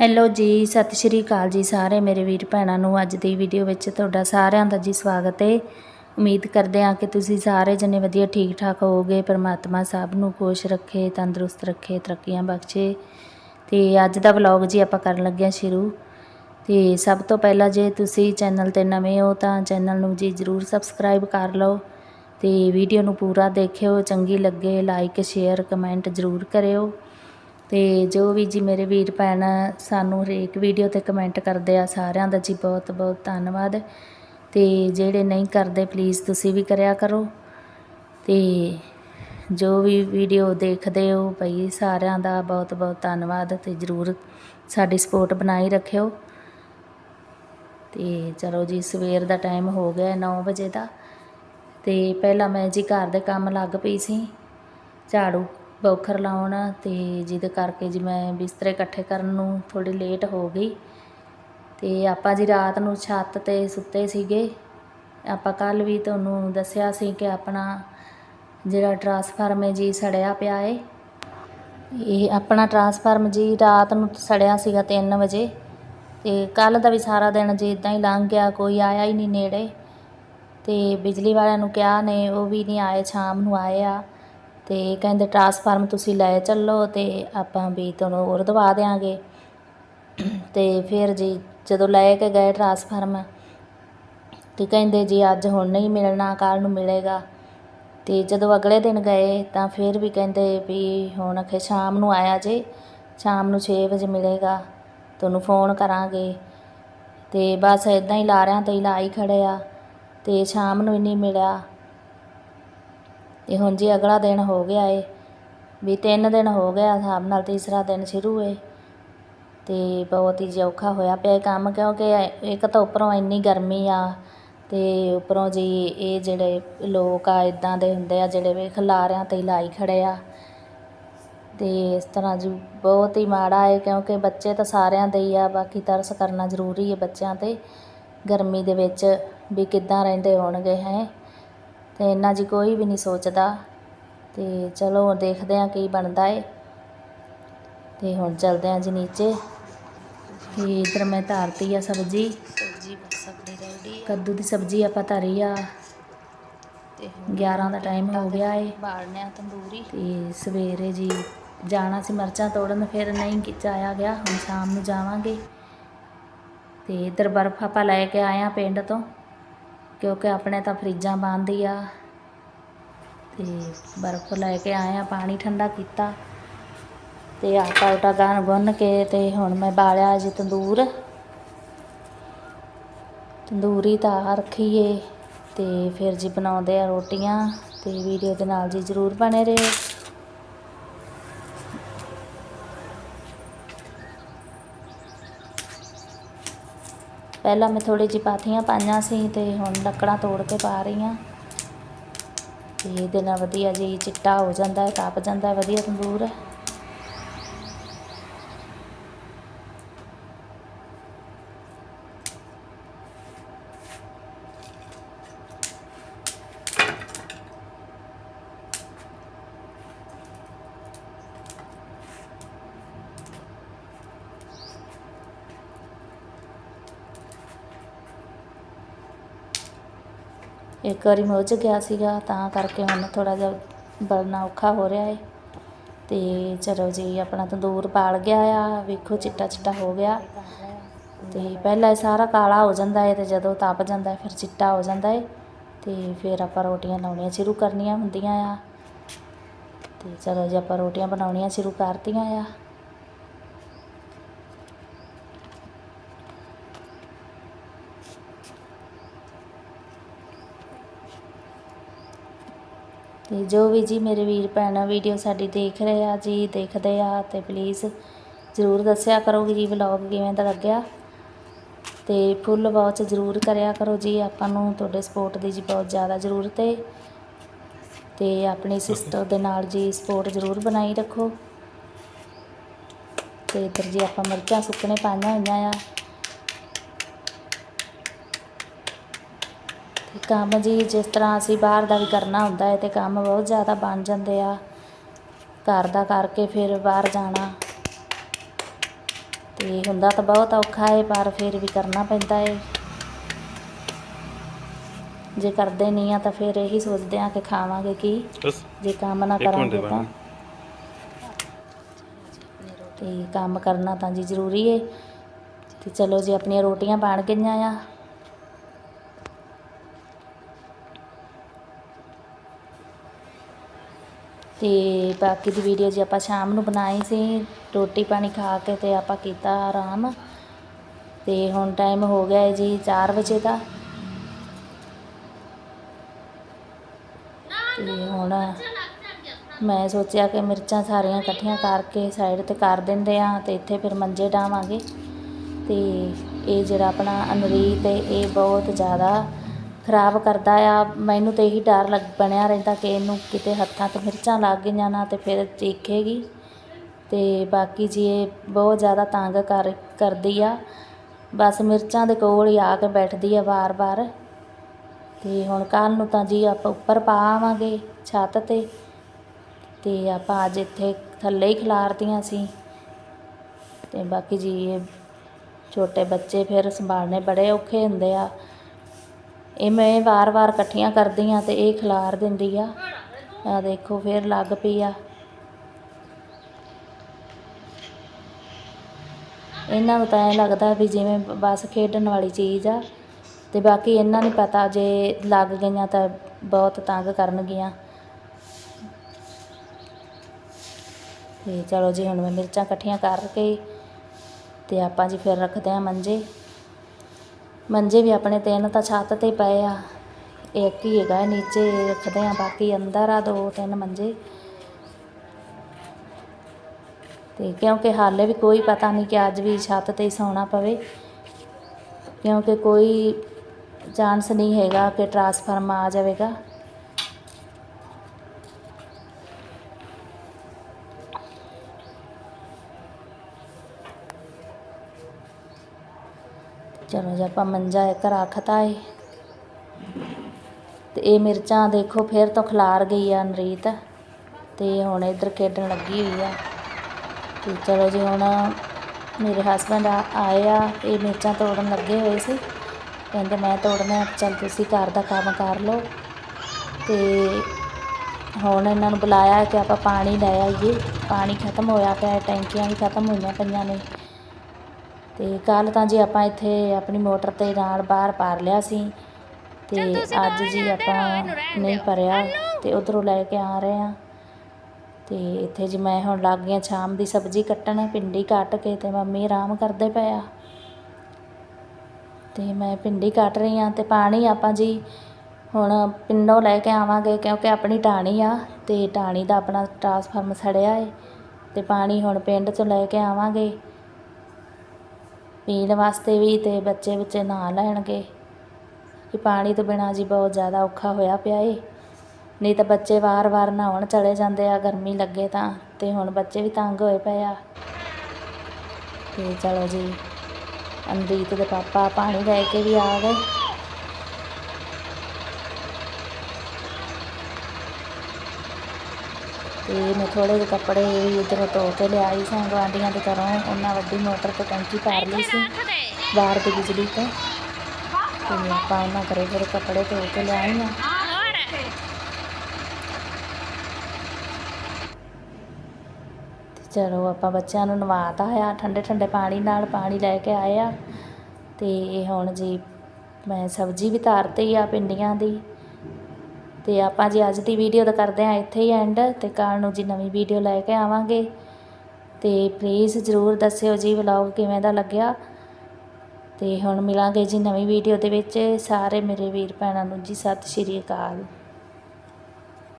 Hello ਜੀ, ਸਤਿ ਸ਼੍ਰੀ ਅਕਾਲ ਜੀ ਸਾਰੇ ਮੇਰੇ ਵੀਰ ਭੈਣਾਂ ਨੂੰ। ਅੱਜ ਦੀ ਵੀਡੀਓ ਵਿੱਚ ਤੁਹਾਡਾ ਸਾਰਿਆਂ ਦਾ ਜੀ ਸਵਾਗਤ ਹੈ ਉਮੀਦ ਕਰਦੇ ਹਾਂ ਕਿ ਤੁਸੀਂ ਸਾਰੇ ਜਣੇ ਵਧੀਆ ਠੀਕ ਠਾਕ ਹੋਵੋਗੇ। ਪਰਮਾਤਮਾ ਸਭ ਨੂੰ ਖੁਸ਼ ਰੱਖੇ, ਤੰਦਰੁਸਤ ਰੱਖੇ, ਤਰੱਕੀਆਂ ਬਖਸ਼ੇ। ਤੇ ਅੱਜ ਦਾ ਵਲੌਗ ਜੀ ਆਪਾਂ ਕਰਨ ਲੱਗੇ ਹਾਂ ਸ਼ੁਰੂ। ਤੇ ਸਭ ਤੋਂ ਪਹਿਲਾਂ ਜੇ ਤੁਸੀਂ ਚੈਨਲ ਤੇ ਨਵੇਂ ਹੋ ਤਾਂ ਚੈਨਲ ਨੂੰ ਜੀ ਜਰੂਰ ਸਬਸਕ੍ਰਾਈਬ ਕਰ ਲਓ। ਤੇ ਵੀਡੀਓ ਨੂੰ ਪੂਰਾ ਦੇਖਿਓ, ਚੰਗੀ ਲੱਗੇ ਲਾਈਕ ਸ਼ੇਅਰ ਕਮੈਂਟ ਜਰੂਰ ਕਰਿਓ। ਅਤੇ ਜੋ ਵੀ ਜੀ ਮੇਰੇ ਵੀਰ ਭੈਣ ਸਾਨੂੰ ਹਰੇਕ ਵੀਡੀਓ ਤੇ ਕਮੈਂਟ ਕਰਦੇ ਆ, ਸਾਰਿਆਂ ਦਾ ਜੀ ਬਹੁਤ ਬਹੁਤ ਧੰਨਵਾਦ। ਅਤੇ ਜਿਹੜੇ ਨਹੀਂ ਕਰਦੇ ਪਲੀਜ਼ ਤੁਸੀਂ ਵੀ ਕਰਿਆ ਕਰੋ। ਅਤੇ ਜੋ ਵੀ ਵੀਡੀਓ ਦੇਖਦੇ ਹੋ, ਭਈ ਸਾਰਿਆਂ ਦਾ ਬਹੁਤ ਬਹੁਤ ਧੰਨਵਾਦ ਤੇ ਜਰੂਰ ਸਾਡੀ ਸਪੋਰਟ ਬਣਾਈ ਰੱਖਿਓ। ਤੇ ਚਲੋ ਜੀ, ਸਵੇਰ ਦਾ ਟਾਈਮ ਹੋ ਗਿਆ 9 ਵਜੇ ਦਾ। ਤੇ ਪਹਿਲਾਂ ਮੈਂ ਜੀ ਘਰ ਦੇ ਕੰਮ ਲੱਗ ਪਈ ਸੀ, ਝਾੜੂ। ਬੌਖਰ ਲਾਉਣ ਅਤੇ ਜਿਹਦੇ ਕਰਕੇ ਜੀ ਮੈਂ ਬਿਸਤਰੇ ਇਕੱਠੇ ਕਰਨ ਨੂੰ ਥੋੜ੍ਹੀ ਲੇਟ ਹੋ ਗਈ। ਅਤੇ ਆਪਾਂ ਜੀ ਰਾਤ ਨੂੰ ਛੱਤ ਤੇ ਸੁੱਤੇ ਸੀਗੇ। ਆਪਾਂ ਕੱਲ ਵੀ ਤੁਹਾਨੂੰ ਦੱਸਿਆ ਸੀ ਕਿ ਆਪਣਾ ਜਿਹੜਾ ਟਰਾਂਸਫਾਰਮ ਹੈ ਜੀ ਸੜਿਆ ਪਿਆ ਏ, ਇਹ ਆਪਣਾ ਟਰਾਂਸਫਾਰਮ ਜੀ ਰਾਤ ਨੂੰ ਸੜਿਆ ਸੀਗਾ 3 ਵਜੇ। ਤੇ ਕੱਲ ਦਾ ਵੀ ਸਾਰਾ ਦਿਨ ਜੀ ਇਦਾਂ ਹੀ ਲੰਘ ਗਿਆ, ਕੋਈ ਆਇਆ ਹੀ ਨਹੀਂ ਨੇੜੇ। ਤੇ ਬਿਜਲੀ ਵਾਲਿਆਂ ਨੂੰ ਕਿਹਾ ਨੇ, ਉਹ ਵੀ ਨਹੀਂ ਆਏ, ਸ਼ਾਮ ਨੂੰ ਆਏ ਆ। ਅਤੇ ਕਹਿੰਦੇ ਟਰਾਂਸਫਾਰਮ ਤੁਸੀਂ ਲੈ ਚੱਲੋ ਅਤੇ ਆਪਾਂ ਵੀ ਤੁਹਾਨੂੰ ਹੋਰ ਦਵਾ ਦਿਆਂਗੇ। ਅਤੇ ਫਿਰ ਜੀ ਜਦੋਂ ਲੈ ਕੇ ਗਏ ਟਰਾਂਸਫਾਰਮ ਅਤੇ ਕਹਿੰਦੇ ਜੀ ਅੱਜ ਹੁਣ ਨਹੀਂ ਮਿਲਣਾ, ਕੱਲ੍ਹ ਨੂੰ ਮਿਲੇਗਾ। ਅਤੇ ਜਦੋਂ ਅਗਲੇ ਦਿਨ ਗਏ ਤਾਂ ਫਿਰ ਵੀ ਕਹਿੰਦੇ ਵੀ ਹੁਣ ਅਖੇ ਸ਼ਾਮ ਨੂੰ ਆਇਆ ਜੇ, ਸ਼ਾਮ ਨੂੰ 6 ਵਜੇ ਮਿਲੇਗਾ, ਤੁਹਾਨੂੰ ਫੋਨ ਕਰਾਂਗੇ। ਅਤੇ ਬਸ ਇਦਾਂ ਹੀ ਲਾਰਿਆਂ ਤੇ ਹੀ ਲਾਈ ਖੜੇ ਆ ਅਤੇ ਸ਼ਾਮ ਨੂੰ ਹੀ ਨਹੀਂ ਮਿਲਿਆ। ਅਤੇ ਹੁਣ ਜੀ ਅਗਲਾ ਦਿਨ ਹੋ ਗਿਆ ਏ, ਵੀ ਤਿੰਨ ਦਿਨ ਹੋ ਗਿਆ ਹਿਸਾਬ ਨਾਲ ਤੀਸਰਾ ਦਿਨ ਸ਼ੁਰੂ ਏ। ਅਤੇ ਬਹੁਤ ਹੀ ਜੀ ਔਖਾ ਹੋਇਆ ਪਿਆ ਕੰਮ ਕਿਉਂਕਿ ਇੱਕ ਤਾਂ ਉੱਪਰੋਂ ਇੰਨੀ ਗਰਮੀ ਆ ਅਤੇ ਉੱਪਰੋਂ ਜੀ ਇਹ ਜਿਹੜੇ ਲੋਕ ਆ, ਇੱਦਾਂ ਦੇ ਹੁੰਦੇ ਆ ਜਿਹੜੇ ਵੀ ਖਿਲਾਰਿਆਂ ਤੇ ਲਾਈ ਖੜ੍ਹੇ ਆ। ਅਤੇ ਇਸ ਤਰ੍ਹਾਂ ਜੀ ਬਹੁਤ ਹੀ ਮਾੜਾ ਹੈ ਕਿਉਂਕਿ ਬੱਚੇ ਤਾਂ ਸਾਰਿਆਂ ਦੇ ਹੀ ਆ, ਬਾਕੀ ਤਰਸ ਕਰਨਾ ਜ਼ਰੂਰੀ ਹੈ ਬੱਚਿਆਂ ਤੇ। ਗਰਮੀ ਦੇ ਵਿੱਚ ਵੀ ਕਿੱਦਾਂ ਰਹਿੰਦੇ ਹੋਣਗੇ, ਹੈ। ਤੇ ਇੰਨਾ ਜੀ ਕੋਈ ਵੀ ਨਹੀਂ ਸੋਚਦਾ। ਤੇ ਚਲੋ ਦੇਖਦੇ ਆ ਕੀ ਬਣਦਾ ਏ। ਤੇ ਹੁਣ ਚੱਲਦੇ ਆ ਜੀ ਨੀਚੇ। ਤੇ ਇਧਰ ਮੈਂ ਧਾਰਤੀ ਆ ਸਬਜ਼ੀ। ਸਬਜ਼ੀ ਸਕਦੀ ਰੈਡੀ ਕੱਦੂ ਦੀ ਸਬਜ਼ੀ ਆਪਾਂ ਧਰੀ ਆ। ਤੇ 11 ਦਾ ਟਾਈਮ ਹੋ ਗਿਆ ਏ। ਬਾੜਨੇ ਆ ਤੰਦੂਰੀ। ਤੇ ਸਵੇਰੇ ਜੀ ਜਾਣਾ ਸੀ ਮਿਰਚਾਂ ਤੋੜਨ ਫਿਰ ਨਹੀਂ ਜਾਇਆ ਗਿਆ। ਹੁਣ ਸ਼ਾਮ ਨੂੰ ਜਾਵਾਂਗੇ। ਤੇ ਇਧਰ ਬਰਫ਼ ਆਪਾਂ ਲੈ ਕੇ ਆਏ ਆ ਪਿੰਡ ਤੋਂ। ਕਿਉਂਕਿ ਆਪਣੇ ਤਾਂ ਫਰਿੱਜਾਂ ਬੰਦ ਹੀ ਆ। ਤੇ ਬਰਫ਼ ਲੈ ਕੇ ਆਏ ਆ, ਪਾਣੀ ਠੰਡਾ ਕੀਤਾ। ਤੇ ਆਟਾ ਉਟਾ ਗਾਣ ਗੁੰਨ ਕੇ ਤੇ ਹੁਣ ਮੈਂ ਬਾਲਿਆ ਜੀ ਤੰਦੂਰ। ਤੰਦੂਰੀ ਤਾਂ ਰੱਖੀਏ ਤੇ ਫਿਰ ਜੀ ਬਣਾਉਂਦੇ ਆ ਰੋਟੀਆਂ ਤੇ ਵੀਡੀਓ ਦੇ ਨਾਲ ਜੀ ਜ਼ਰੂਰ ਬਣੇ ਰਹੋ। ਪਹਿਲਾਂ ਮੈਂ ਥੋੜੀ ਜਿਹੀ ਪਾਥੀਆਂ ਪਾਈਆਂ ਸੀ ਤੇ ਹੁਣ ਲੱਕੜਾਂ ਤੋੜ ਕੇ ਪਾ ਰਹੀ ਹਾਂ। ਤੇ ਇਹਦੇ ਨਾਲ ਵਧੀਆ ਜੀ ਚਿੱਟਾ ਹੋ ਜਾਂਦਾ ਹੈ, ਤਪ ਜਾਂਦਾ ਹੈ, ਵਧੀਆ ਤੰਦੂਰ ਇੱਕ ਵਾਰੀ ਮੁੱਝ ਗਿਆ ਸੀਗਾ, ਤਾਂ ਕਰਕੇ ਹੁਣ ਥੋੜ੍ਹਾ ਜਿਹਾ ਬਲਣਾ ਔਖਾ ਹੋ ਰਿਹਾ ਹੈ ਅਤੇ ਚਲੋ ਜੀ, ਆਪਣਾ ਤੰਦੂਰ ਪਾਲ ਗਿਆ ਆ, ਵੇਖੋ ਚਿੱਟਾ ਚਿੱਟਾ ਹੋ ਗਿਆ। ਤੇ ਪਹਿਲਾਂ ਇਹ ਸਾਰਾ ਕਾਲਾ ਹੋ ਜਾਂਦਾ ਹੈ ਤੇ ਜਦੋਂ ਤਪ ਜਾਂਦਾ ਹੈ ਫਿਰ ਚਿੱਟਾ ਹੋ ਜਾਂਦਾ ਹੈ ਤੇ ਫਿਰ ਆਪਾਂ ਰੋਟੀਆਂ ਲਾਉਣੀਆਂ ਸ਼ੁਰੂ ਕਰਨੀਆਂ ਹੁੰਦੀਆਂ ਆ। ਤੇ ਚਲੋ ਜੀ, ਆਪਾਂ ਰੋਟੀਆਂ ਬਣਾਉਣੀਆਂ ਸ਼ੁਰੂ ਕਰਤੀਆਂ ਆ। ਤੇ ਜੋ ਵੀ ਜੀ ਮੇਰੇ ਵੀਰ ਭੈਣ ਵੀਡੀਓ ਸਾਡੀ ਦੇਖ ਰਹੇ ਆ, ਜੀ ਦੇਖਦੇ ਆ ਤੇ ਪਲੀਜ਼ ਜ਼ਰੂਰ ਦੱਸਿਆ ਕਰੋ ਕਿ ਜੀ ਵਲੌਗ ਕਿਵੇਂ ਦਾ ਲੱਗਿਆ। ਤੇ ਫੁੱਲ ਵਾਚ ਜ਼ਰੂਰ ਕਰਿਆ ਕਰੋ ਜੀ, ਆਪਾਂ ਨੂੰ ਤੁਹਾਡੇ ਸਪੋਰਟ ਦੀ ਜੀ ਬਹੁਤ ਜ਼ਿਆਦਾ ਜ਼ਰੂਰਤ ਹੈ ਤੇ ਆਪਣੀ ਸਿਸਟਰ ਦੇ ਨਾਲ ਜੀ ਸਪੋਰਟ ਜ਼ਰੂਰ ਬਣਾਈ ਰੱਖੋ। ਤੇ ਇੱਧਰ ਜੀ ਆਪਾਂ ਮਿਰਚਾਂ ਸੁੱਕਣੇ ਪਾਈਆਂ ਹੋਈਆਂ ਆ। ਕੰਮ ਜੀ ਜਿਸ ਤਰ੍ਹਾਂ ਅਸੀਂ ਬਾਹਰ ਦਾ ਵੀ ਕਰਨਾ ਹੁੰਦਾ ਹੈ ਤੇ ਕੰਮ ਬਹੁਤ ਜ਼ਿਆਦਾ ਬਣ ਜਾਂਦੇ ਆ। ਘਰ ਦਾ ਕਰਕੇ ਫਿਰ ਬਾਹਰ ਜਾਣਾ। ਤੇ ਹੁੰਦਾ ਤਾਂ ਬਹੁਤ ਔਖਾ ਹੈ ਪਰ ਫਿਰ ਵੀ ਕਰਨਾ ਪੈਂਦਾ ਹੈ ਜੇ ਕਰਦੇ ਨਹੀਂ ਆ ਤਾਂ ਫਿਰ ਇਹੀ ਸੋਚਦੇ ਆ ਕਿ ਖਾਵਾਂਗੇ ਕੀ ਜੇ ਕੰਮ ਨਾ ਕਰਾਂਗੇ ਤਾਂ। ਤੇ ਕੰਮ ਕਰਨਾ ਤਾਂ ਜੀ ਜ਼ਰੂਰੀ ਹੈ ਤੇ ਚਲੋ ਜੀ ਆਪਣੀਆਂ ਰੋਟੀਆਂ ਬਣ ਗਈਆਂ ਆ। ਅਤੇ ਬਾਕੀ ਦੀ ਵੀਡੀਓ ਜੀ ਆਪਾਂ ਸ਼ਾਮ ਨੂੰ ਬਣਾਈ ਸੀ, ਰੋਟੀ ਪਾਣੀ ਖਾ ਕੇ ਤੇ ਆਪਾਂ ਕੀਤਾ ਆਰਾਮ। ਤੇ ਹੁਣ ਟਾਈਮ ਹੋ ਗਿਆ ਹੈ ਜੀ 4 ਵਜੇ ਦਾ। ਤੇ ਹੁਣ ਮੈਂ ਸੋਚਿਆ ਕਿ ਮਿਰਚਾਂ ਸਾਰੀਆਂ ਇਕੱਠੀਆਂ ਕਰਕੇ ਸਾਈਡ ਤੇ ਕਰ ਦਿੰਦੇ ਆ ਤੇ ਇੱਥੇ ਫਿਰ ਮੰਜੇ ਡਾਵਾਂਗੇ। ਤੇ ਇਹ ਜਿਹੜਾ ਆਪਣਾ ਅਨਰੀਤ ਹੈ, ਇਹ ਬਹੁਤ ਜ਼ਿਆਦਾ ਖਰਾਬ ਕਰਦਾ ਆ, ਮੈਨੂੰ ਤਾਂ ਇਹੀ ਡਰ ਲੱਗ ਬਣਿਆ ਰਹਿੰਦਾ ਕਿ ਇਹਨੂੰ ਕਿਤੇ ਹੱਥਾਂ ਤੇ ਮਿਰਚਾਂ ਲੱਗ ਗਈਆਂ ਨਾ ਅਤੇ ਫਿਰ ਚੀਖੇਗੀ। ਅਤੇ ਬਾਕੀ ਜੀ ਇਹ ਬਹੁਤ ਜ਼ਿਆਦਾ ਤੰਗ ਕਰ, ਕਰਦੀ ਆ। ਬਸ ਮਿਰਚਾਂ ਦੇ ਕੋਲ ਹੀ ਆ ਕੇ ਬੈਠਦੀ ਆ ਵਾਰ-ਵਾਰ। ਅਤੇ ਹੁਣ ਕੱਲ੍ਹ ਨੂੰ ਤਾਂ ਜੀ ਆਪਾਂ ਉੱਪਰ ਪਾ ਆਵਾਂਗੇ ਛੱਤ ਤੇ। ਅਤੇ ਆਪਾਂ ਅੱਜ ਇੱਥੇ ਥੱਲੇ ਹੀ ਖਿਲਾਰਤੀਆਂ ਸੀ। ਅਤੇ ਬਾਕੀ ਜੀ ਇਹ ਛੋਟੇ ਬੱਚੇ ਫਿਰ ਸੰਭਾਲਣੇ ਬੜੇ ਔਖੇ ਹੁੰਦੇ ਆ। ਇਹ ਮੈਂ ਵਾਰ-ਵਾਰ ਇਕੱਠੀਆਂ ਕਰਦੀ ਆ ਤੇ ਇਹ ਖਿਲਾਰ ਦਿੰਦੀ ਆ। ਆ ਦੇਖੋ, ਫਿਰ ਲੱਗ ਪਈ ਆ। ਇਹਨਾਂ ਨੂੰ ਤਾਂ ਐਂ ਲੱਗਦਾ ਵੀ ਜਿਵੇਂ ਬਸ ਖੇਡਣ ਵਾਲੀ ਚੀਜ਼ ਆ ਤੇ ਬਾਕੀ ਇਹਨਾਂ ਨੂੰ ਪਤਾ ਜੇ ਲੱਗ ਗਈਆਂ ਤਾਂ ਬਹੁਤ ਤੰਗ ਕਰਨਗੀਆਂ। ਤੇ ਚਲੋ ਜੀ, ਹੁਣ ਮੈਂ ਮਿਰਚਾਂ ਇਕੱਠੀਆਂ ਕਰਕੇ ਤੇ ਆਪਾਂ ਜੀ ਫਿਰ ਰੱਖਦੇ ਆ ਮੰਜੇ। ਮੰਜੇ ਵੀ ਆਪਣੇ ਤਿੰਨ ਤਾਂ ਛੱਤ ਤੇ ਪਏ ਆ। ਇੱਕ ਹੀ ਹੈਗਾ, ਨੀਚੇ ਰੱਖਦੇ ਆ, ਬਾਕੀ ਅੰਦਰ ਆ ਦੋ ਤਿੰਨ ਮੰਜੇ। ਤੇ ਕਿਉਂਕਿ ਹਾਲੇ ਵੀ ਕੋਈ ਪਤਾ ਨਹੀਂ ਕਿ ਅੱਜ ਵੀ ਛੱਤ ਤੇ ਹੀ ਸੌਣਾ ਪਵੇ। ਕਿਉਂਕਿ ਕੋਈ ਚਾਂਸ ਨਹੀਂ ਹੈਗਾ ਕਿ ਟਰਾਂਸਫਾਰਮ ਆ ਜਾਵੇਗਾ। ਚਲੋ ਜੀ, ਆਪਾਂ ਮੰਜਾ ਇੱਕ ਰੱਖਤਾ ਏ। ਤੇ ਇਹ ਮਿਰਚਾਂ ਦੇਖੋ, ਫਿਰ ਤੋਂ ਖਿਲਾਰ ਗਈ ਆ ਨਰੀਤ ਤੇ ਹੁਣ ਇੱਧਰ ਖੇਡਣ ਲੱਗੀ ਹੋਈ ਆ। ਤੇ ਚਲੋ ਜੀ, ਹੁਣ ਮੇਰੇ ਹਸਬੰਡ ਆਏ ਆ। ਇਹ ਮਿਰਚਾਂ ਤੋੜਨ ਲੱਗੇ ਹੋਏ ਸੀ। ਕਹਿੰਦੇ ਮੈਂ ਤੋੜਨਾ ਚਲ ਤੁਸੀਂ ਘਰ ਦਾ ਕੰਮ ਕਰ ਲਓ। ਤੇ ਹੁਣ ਇਹਨਾਂ ਨੂੰ ਬੁਲਾਇਆ ਕਿ ਆਪਾਂ ਪਾਣੀ ਲੈ ਆਈਏ। ਪਾਣੀ ਖਤਮ ਹੋਇਆ ਪਿਆ, ਟੈਂਕੀਆਂ ਵੀ ਖਤਮ ਹੋਈਆਂ ਪਈਆਂ ਨੇ। ਤੇ ਕੱਲ ਤਾਂ ਜੀ ਆਪਾਂ ਇੱਥੇ ਆਪਣੀ ਮੋਟਰ ਤੇ ਨਾਲ ਬਾਹਰ ਪਾਰ ਲਿਆ ਸੀ ਤੇ ਅੱਜ ਜੀ ਆਪਾਂ ਨਹੀਂ ਭਰਿਆ ਤੇ ਉਧਰੋਂ ਲੈ ਕੇ ਆ ਰਹੇ ਆ ਤੇ ਇੱਥੇ ਜੀ ਮੈਂ ਹੁਣ ਲੱਗ ਗਿਆ ਸ਼ਾਮ ਦੀ ਸਬਜ਼ੀ ਕੱਟਣ ਭਿੰਡੀ ਕੱਟ ਕੇ ਤੇ ਮੰਮੀ ਆਰਾਮ ਕਰਦੇ ਪਏ ਆ। ਤੇ ਮੈਂ ਭਿੰਡੀ ਕੱਟ ਰਹੀ ਆ ਤੇ ਪਾਣੀ ਆਪਾਂ ਜੀ ਹੁਣ ਪਿੰਡੋਂ ਲੈ ਕੇ ਆਵਾਂਗੇ ਕਿਉਂਕਿ ਆਪਣੀ ਟਾਣੀ ਆ ਤੇ ਟਾਣੀ ਦਾ ਆਪਣਾ ਟਰਾਂਸਫਾਰਮ ਸੜਿਆ ਏ ਤੇ ਪਾਣੀ ਹੁਣ ਪਿੰਡ ਚੋਂ ਲੈ ਕੇ ਆਵਾਂਗੇ। ਪੀਣ ਵਾਸਤੇ ਵੀ ਅਤੇ ਬੱਚੇ ਬੱਚੇ ਨਹਾ ਲੈਣਗੇ। ਕਿ ਪਾਣੀ ਤੋਂ ਬਿਨਾਂ ਜੀ ਬਹੁਤ ਜ਼ਿਆਦਾ ਔਖਾ ਹੋਇਆ ਪਿਆ ਏ। ਨਹੀਂ ਤਾਂ ਬੱਚੇ ਵਾਰ-ਵਾਰ ਨਹਾਉਣ ਚਲੇ ਜਾਂਦੇ ਆ, ਗਰਮੀ ਲੱਗੇ ਤਾਂ ਅਤੇ ਹੁਣ ਬੱਚੇ ਵੀ ਤੰਗ ਹੋਏ ਪਏ ਆ। ਅਤੇ ਚਲੋ ਜੀ, ਅਮਰੀਤ ਦੇ ਪਾਪਾ ਪਾਣੀ ਲੈ ਕੇ ਵੀ ਆ ਗਏ। ਤੇ ਮੈਂ ਥੋੜੇ ਜਿਹੇ ਕੱਪੜੇ ਵੀ ਧੋ ਕੇ ਲਿਆਈ ਸਾਂ ਗੁਆਂਢੀਆਂ ਦੇ ਘਰੋਂ। ਉਹਨਾਂ ਵੱਡੀ ਮੋਟਰ ਤੋਂ ਟੈਂਕੀ ਭਰ ਲਈ ਸੀ, ਬਾਹਰ ਦੀ ਬਿਜਲੀ ਤੋਂ। ਤੇ ਆਪਾਂ ਉਹਨਾਂ ਘਰੇ ਫਿਰ ਕੱਪੜੇ ਧੋ ਕੇ ਲਿਆਈ ਆ ਤੇ ਚਲੋ ਆਪਾਂ ਬੱਚਿਆਂ ਨੂੰ ਨਵਾਤਾ ਆ ਠੰਡੇ ਠੰਡੇ ਪਾਣੀ ਨਾਲ ਪਾਣੀ ਲੈ ਕੇ ਆਏ ਆ। ਤੇ ਹੁਣ ਜੀ, ਮੈਂ ਸਬਜ਼ੀ ਵੀ ਧਰਤੀ ਆ ਪਿੰਡੀਆਂ ਦੀ। ਅਤੇ ਆਪਾਂ ਜੀ ਅੱਜ ਦੀ ਵੀਡੀਓ ਦਾ ਕਰਦੇ ਹਾਂ ਇੱਥੇ ਹੀ ਐਂਡ ਅਤੇ ਕੱਲ੍ਹ ਨੂੰ ਜੀ ਨਵੀਂ ਵੀਡੀਓ ਲੈ ਕੇ ਆਵਾਂਗੇ। ਅਤੇ ਪਲੀਜ਼ ਜ਼ਰੂਰ ਦੱਸਿਓ ਜੀ ਵਲੌਗ ਕਿਵੇਂ ਦਾ ਲੱਗਿਆ। ਅਤੇ ਹੁਣ ਮਿਲਾਂਗੇ ਜੀ ਨਵੀਂ ਵੀਡੀਓ ਦੇ ਵਿੱਚ। ਸਾਰੇ ਮੇਰੇ ਵੀਰ ਭੈਣਾਂ ਨੂੰ ਜੀ ਸਤਿ ਸ਼੍ਰੀ ਅਕਾਲ।